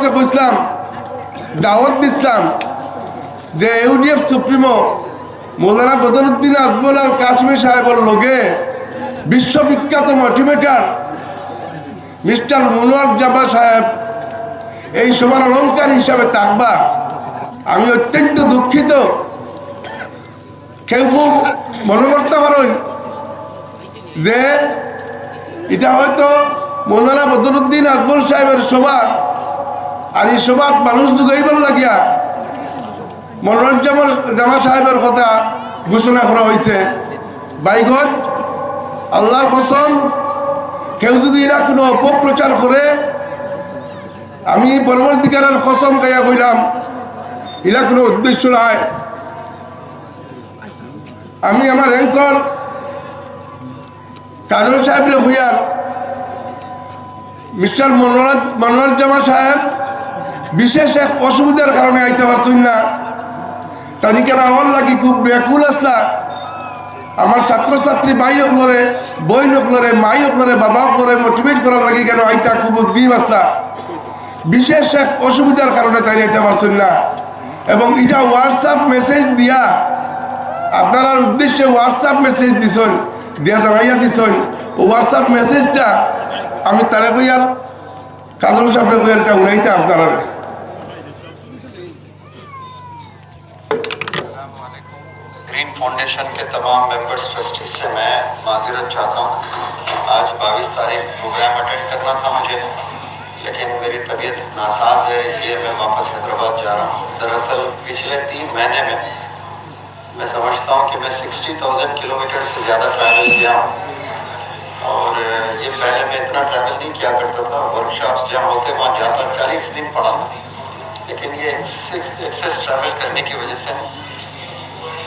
কাছে কইসলাম দাওয়াত দিসলাম যে ইউডিএফ সুপ্রিমো মৌলানা বদরুদ্দিন আজমল আর কাশ্মীর সাহেবের লগে বিশ্ববিখ্যাত মোটিভেটার মিস্টার মনোয়ার জাবা সাহেব এই সবার অলঙ্কার হিসাবে থাকবা। আমি অত্যন্ত দুঃখিত। কেউ খুব মনে করতে পারেন যে এটা হয়তো মৌলানা বদরুদ্দিন আকবর সাহেবের সভা আর এই সভাত মানুষ যোগাইবার লাগিয়া মনোরঞ্জন জামা সাহেবের কথা ঘোষণা করা হয়েছে বাইগট আল্লাহর কসম, কেউ যদি এরা কোনো অপপ্রচার করে, আমি পরবর্তীকারের কসম খাইয়া কইলাম, এরা কোনো উদ্দেশ্য নাই। আমি আমার র্যাঙ্কর কাজল সাহেবের হইয়ার মিস্টার মনোরাজ মনোয়ার জামা সাহেব বিশেষ এক অসুবিধার কারণে আইতে পারছেন না। তানি কেন আমার লাগি খুব ব্যাকুল আসলা? আমার ছাত্রছাত্রী ভাই হকলরে বই হকলরে মাই হকলরে বাবা হকলরে মোটিভেট করার লাগি কেন আইতা খুব উদ্গ্রীব আসলা। বিশেষ এক অসুবিধার কারণে তাই আইতে পারছেন না। এবং এটা হোয়াটসঅ্যাপ মেসেজ দিয়া আপনার উদ্দেশ্যে হোয়াটসঅ্যাপ মেসেজ দিছেন, দিয়া জানাইয়া দিছেন হোয়াটসঅ্যাপ মেসেজটা আমি তারা কইয়ার কাজল সাহেব কইয়ার এটা উনাইতে আপনারা علیکم۔ گرین فاؤنڈیشن کے تمام ممبرس ٹرسٹیز سے میں معذرت چاہتا ہوں۔ آج بائیس تاریخ پروگرام اٹینڈ کرنا تھا مجھے، لیکن میری طبیعت ناساز ہے، اس لیے میں واپس حیدرآباد جا رہا ہوں۔ دراصل پچھلے تین مہینے میں میں سمجھتا ہوں کہ میں سکسٹی تھاؤزینڈ کلو میٹر سے زیادہ ٹریول کیا ہوں۔ اور یہ پہلے میں اتنا ٹریول نہیں کیا کرتا تھا ورک شاپس جہاں ہوتے، وہاں جاتا، چالیس دن پڑا تھا۔ لیکن یہ ایکسیس ٹریول کرنے کی وجہ سے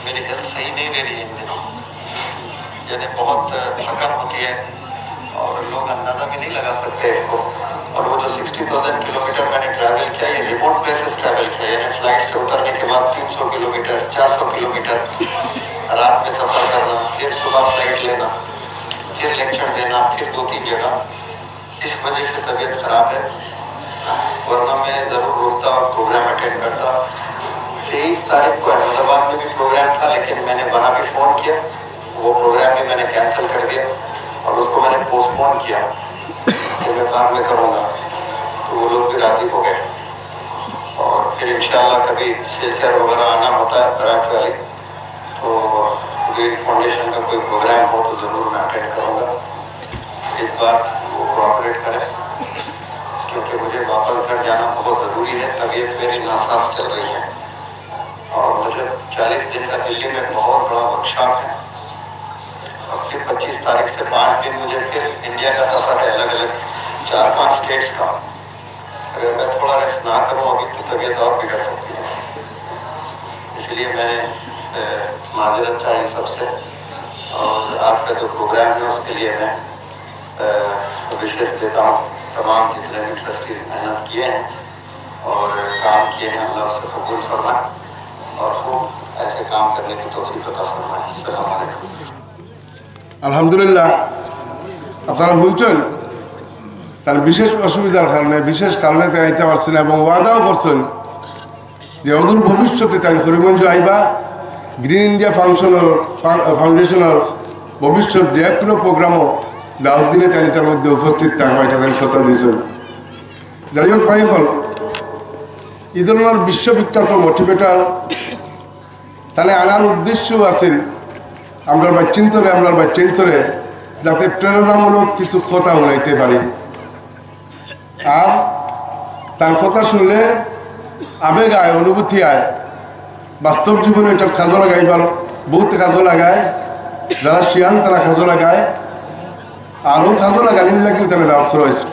میری ہیلتھ صحیح نہیں رہ رہی ہے ان دنوں یعنی بہت تھکن ہوتی ہے اور لوگ اندازہ بھی نہیں لگا سکتے اس کو اور وہ جو سکسٹی تھاؤزینڈ کلو میٹر میں نے ٹریول کیا یہ ریموٹ پلیسز ٹریول کیا یعنی فلائٹ سے اترنے کے بعد تین سو کلو میٹر چار سو کلو میٹر رات میں سفر کرنا پھر صبح فلائٹ لینا پھر لیکچر دینا پھر دو تین جگہ اس وجہ سے طبیعت خراب ہے ورنہ میں ضرور روکتا اور پروگرام اٹینڈ کرتا تیئیس تاریخ کو احمد آباد میں بھی پروگرام تھا، لیکن میں نے وہاں بھی فون کیا۔ وہ پروگرام بھی میں نے کینسل کر دیا اور اس کو میں نے پوسٹ پون کیا۔ کہ میں بعد میں کروں گا۔ تو وہ لوگ بھی راضی ہو گئے۔ اور پھر انشاءاللہ کبھی سلچر وغیرہ آنا ہوتا ہے براٹ والی تو گریٹ فاؤنڈیشن کا کوئی پروگرام ہو تو ضرور میں اٹینڈ کروں گا۔ اس بار وہ کوآپریٹ کریں، کیونکہ مجھے واپس گھر جانا بہت ضروری ہے۔ طبیعت میری ناساس چل رہی ہے۔ چالیس دن کا دلی میں بہت بڑا ورکشاپ ہے۔ اور پھر پچیس تاریخ سے پانچ دن مجھے پھر انڈیا کا سفر ہے الگ الگ چار پانچ اسٹیٹس کا۔ اگر میں تھوڑا ریسٹ نہ کروں، ابھی تو طبیعت اور بگڑ سکتی ہے۔ اس لیے میں معذرت چاہی سب سے۔ اور آج کا جو پروگرام ہے، اس کے لیے میں وشز دیتا ہوں۔ تمام جتنے بھی ٹرسٹیز محنت کیے ہیں اور کام کیے ہیں، اللہ سے قبول فرمائے۔ اور خوب আলহামদুলিল্লাহ, আপনারা বলছেন তার বিশেষ অসুবিধার কারণে, বিশেষ কারণে তাই আইতে পারছেন এবং ওয়াদাও করছেন যে অদূর ভবিষ্যতে তাই করিমগঞ্জ আইবা, গ্রিন ইন্ডিয়া ফাংশনের ফাউন্ডেশনের ভবিষ্যৎ যে কোনো প্রোগ্রামও দাউদ্দিনে তাই এটার মধ্যে উপস্থিত থাকবে, এটা তাই কথা দিয়েছেন। যাই হোক প্রায় ফল এই ধরনের বিশ্ববিখ্যাত মোটিভেটার তাহলে আনার উদ্দেশ্য আছেন আমরা বাচ্চিন্তরে আমরা বাচ্চিন্তরে যাতে প্রেরণামূলক কিছু কথা উনাইতে পারি। আর তার কথা শুনলে আবেগ আয়, অনুভূতি আয়। বাস্তব জীবনে এটার কাজও লাগাইবার বহুত কাজও লাগায়, যারা শিয়ান তারা কাজও লাগায়। আরও কাজও লাগালির লাগিও তারা দাওয়াত করা হয়েছে